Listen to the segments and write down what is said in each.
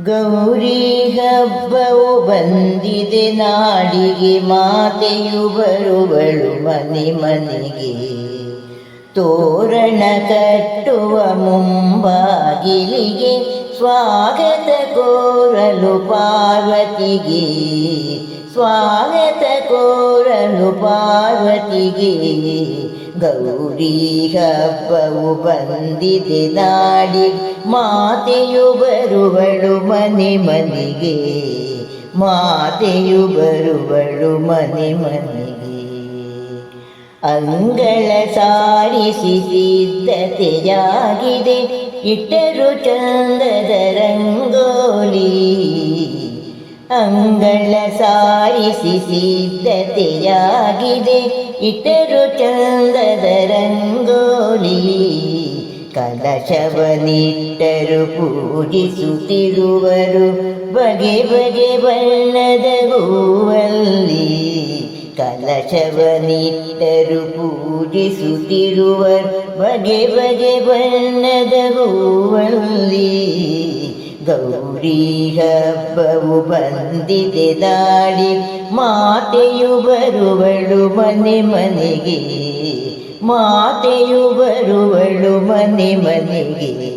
ಗೌರಿ ಹಬ್ಬವು ಬಂದಿದೆ, ನಾಡಿಗೆ ಮಾತೆಯು ಬರುವಳು ಮನೆ ಮನೆಗೆ. ತೋರಣ ಕಟ್ಟುವ ಮುಂಬಾಗಿಲಿಗೆ ಸ್ವಾಗತ ಕೋರಲು ಪಾರ್ವತಿಗೆ. ಸ್ವಾಗತ ಕೋರಲು ಪಾರ್ವತಿಗೆ. ಗೌರಿ ಹಬ್ಬವು ಬಂದಿದೆ ನಾಡಿ. ಮಾತೆಯು ಬರುವಳು ಮನೆ ಮನೆಗೆ. ಮಾತೆಯು ಬರುವಳು ಮನೆ ಮನೆಗೆ. ಅಂಗಳ ಸಾರಿಸಿ ಸಿದ್ಧತೆಯಾಗಿದೆ ಇಟ್ಟರು ಚಂದದ ರಂಗೋಲಿ ಅಂಗಳ ಸಾರಿಸಿ ಸಿದ್ಧತೆಯಾಗಿದೆ. ಚಂದದ ರಂಗೋಲಿ ಕಲಶವನಿಟ್ಟರು ಪೂಜಿಸುತ್ತಿರುವರು. ಬಗೆ ಬಗೆ ಬಣ್ಣದ ಹೂವಲ್ಲಿ ಕಲಶವನಿಟ್ಟರು ಪೂಜಿಸುತ್ತಿರುವರು. ಬಗೆ ಬಗೆ ಬಣ್ಣದ ಹೂವಲ್ಲಿ ಗೌರಿ ಹಬ್ಬವು ಬಂದಿದೆ ದಾಡಿ ಮಾತೆಯು ಬರುವಳು ಮನೆ ಮನೆಗೆ. ಮಾತೆಯು ಬರುವಳು ಮನೆ ಮನೆಗೆ.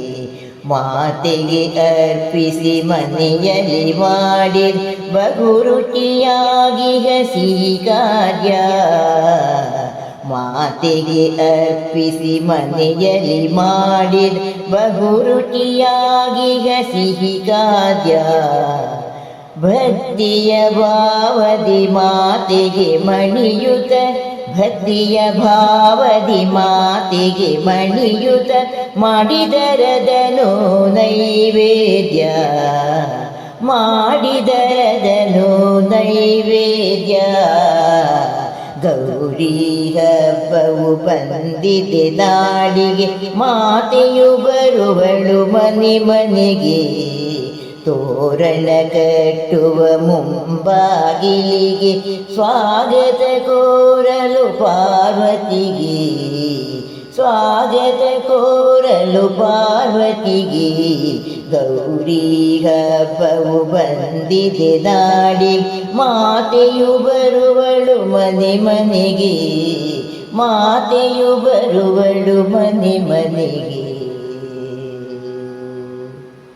ಮಾತೆಗೆ ಅರ್ಪಿಸಿ ಮನೆಯಲ್ಲಿ ಮಾಡಿ. ಬಹು ರುಚಿಯಾಗಿ ಹಸಿ ಕಾರ್ಯ. ಮಾತೆಗೆ ಅರ್ಪಿಸಿ ಮನೆಯಲ್ಲಿ ಮಾಡಿ ಬಹು ರುಚಿಯಾಗಿ ಗಾದ್ಯ ಭಕ್ತಿಯ ಭಾವದಿ ಮಾತೆಗೆ ಮಣಿಯುತ, ಭಕ್ತಿಯ ಭಾವದಿ ಮಾತೆಗೆ ಮಣಿಯುತ, ಮಾಡಿದರದನು ನೈವೇದ್ಯ. ಮಾಡಿದರದನು ನೈವೇದ್ಯ. ಗೌರಿ ಹಬ್ಬವು ಬಂದಿದೆ ನಾಡಿಗೆ. ಮಾತೆಯು ಬರುವಳು ಮನೆ ಮನೆಗೆ. ತೋರಣ ಕಟ್ಟುವ ಮುಂಬಾಗಿಲಿಗೆ. ಸ್ವಾಗತ ಕೋರಲು ಪಾರ್ವತಿಗೆ. ಸ್ವಾಗತ ಕೋರಲು ಪಾರ್ವತಿಗೆ. ಗೌರಿ ಹಬ್ಬವು ಬಂದಿದೆ ದಾಡಿ ಮಾತೆಯು ಬರುವಳು ಮನೆ ಮನೆಗೆ. ಮಾತೆಯು ಬರುವಳು ಮನೆ ಮನೆಗೆ.